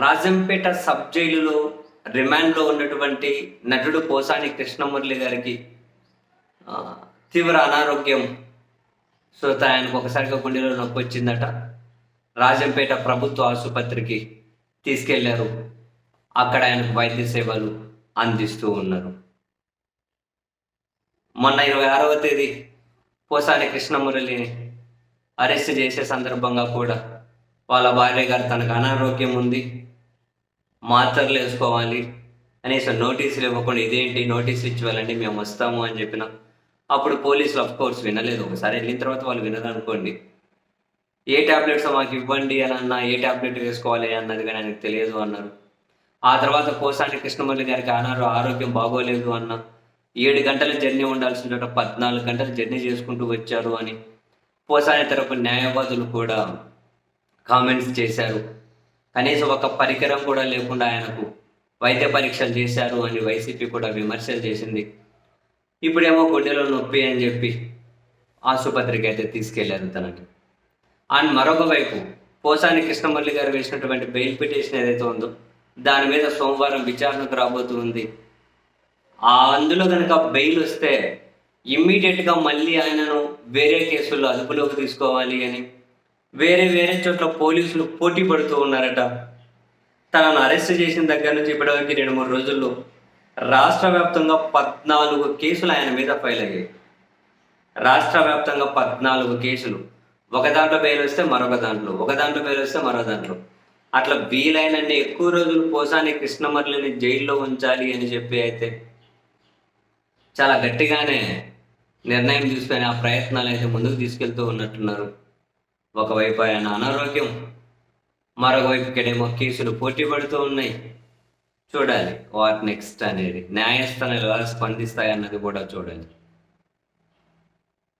Rajampet sub జైలులో రిమాండ్లో ఉన్నటువంటి నటుడు పోసాని కృష్ణమురళి గారికి తీవ్ర అనారోగ్యం సో ఆయనకు ఒకసారిగా గుండెలో నొప్పి వచ్చిందట. రాజంపేట ప్రభుత్వ ఆసుపత్రికి తీసుకెళ్ళారు. అక్కడ ఆయనకు వైద్య సేవలు అందిస్తూ ఉన్నారు. మొన్న ఇరవై ఆరవ తేదీ పోసాని కృష్ణమురళిని అరెస్ట్ చేసే సందర్భంగా కూడా వాళ్ళ భార్య గారు తనకు అనారోగ్యం ఉంది. మాత్రలు వేసుకోవాలి అనేసి నోటీసులు ఇవ్వకుండా ఇదేంటి నోటీసులు ఇచ్చి మేము వస్తాము అని చెప్పిన. అప్పుడు పోలీసులు అఫ్ కోర్స్ వినలేదు. ఒకసారి వెళ్ళిన తర్వాత వాళ్ళు వినరు అనుకోండి ఏ టాబ్లెట్స్ మాకు ఇవ్వండి అని అన్నా ఏ టాబ్లెట్ వేసుకోవాలి అన్నది కానీ ఆయనకు తెలియదు అన్నారు. ఆ తర్వాత కోసాని కృష్ణమల్లి గారికి అన్నారు ఆరోగ్యం బాగోలేదు అన్న. ఏడు గంటల జర్నీ ఉండాల్సిన చోట పద్నాలుగు గంటలు జర్నీ చేసుకుంటూ వచ్చారు అని. పోసాని తరపు న్యాయవాదులు కూడా కామెంట్స్ చేశారు. కనీసం ఒక పరికరం కూడా లేకుండా ఆయనకు వైద్య పరీక్షలు చేశారు అని వైసీపీ కూడా విమర్శలు చేసింది. ఇప్పుడేమో గుండెలో నొప్పి అని చెప్పి ఆసుపత్రికి అయితే తీసుకెళ్ళారు తనని అండ్ మరొక వైపు పోసాని కృష్ణమల్లి గారు వేసినటువంటి బెయిల్ పిటిషన్ ఏదైతే ఉందో దాని మీద సోమవారం విచారణకు రాబోతుంది. ఆ అందులో కనుక బెయిల్ వస్తే ఇమ్మీడియట్గా మళ్ళీ ఆయనను వేరే కేసుల్లో అదుపులోకి తీసుకోవాలి అని వేరే వేరే చోట్ల పోలీసులు పోటీ పడుతూ ఉన్నారట. తనను అరెస్ట్ చేసిన దగ్గర నుంచి ఇప్పటివరకు రెండు మూడు రోజుల్లో రాష్ట్ర వ్యాప్తంగా పద్నాలుగు కేసులు ఆయన మీద ఫైల్ అయ్యాయి. రాష్ట్ర వ్యాప్తంగా పద్నాలుగు కేసులు. ఒక దాంట్లో బెయిల్ వస్తే మరొక దాంట్లో ఒక దాంట్లో బెయిల్ వస్తే మరో దాంట్లో. అట్లా వీలైనన్ని ఎక్కువ రోజులు పోసాని కృష్ణమర్లిని జైల్లో ఉంచాలి అని చెప్పి అయితే చాలా గట్టిగానే నిర్ణయం తీసుకొని ఆ ప్రయత్నాలు అయితే ముందుకు తీసుకెళ్తూ ఉన్నట్టున్నారు. ఒకవైపు ఆయన అనారోగ్యం మరొక కేసులు పోటీ పడుతూ ఉన్నాయి. చూడాలి వాట్ నెక్స్ట్ అనేది. న్యాయస్థానాలు ఎలా స్పందిస్తాయి అన్నది కూడా చూడాలి.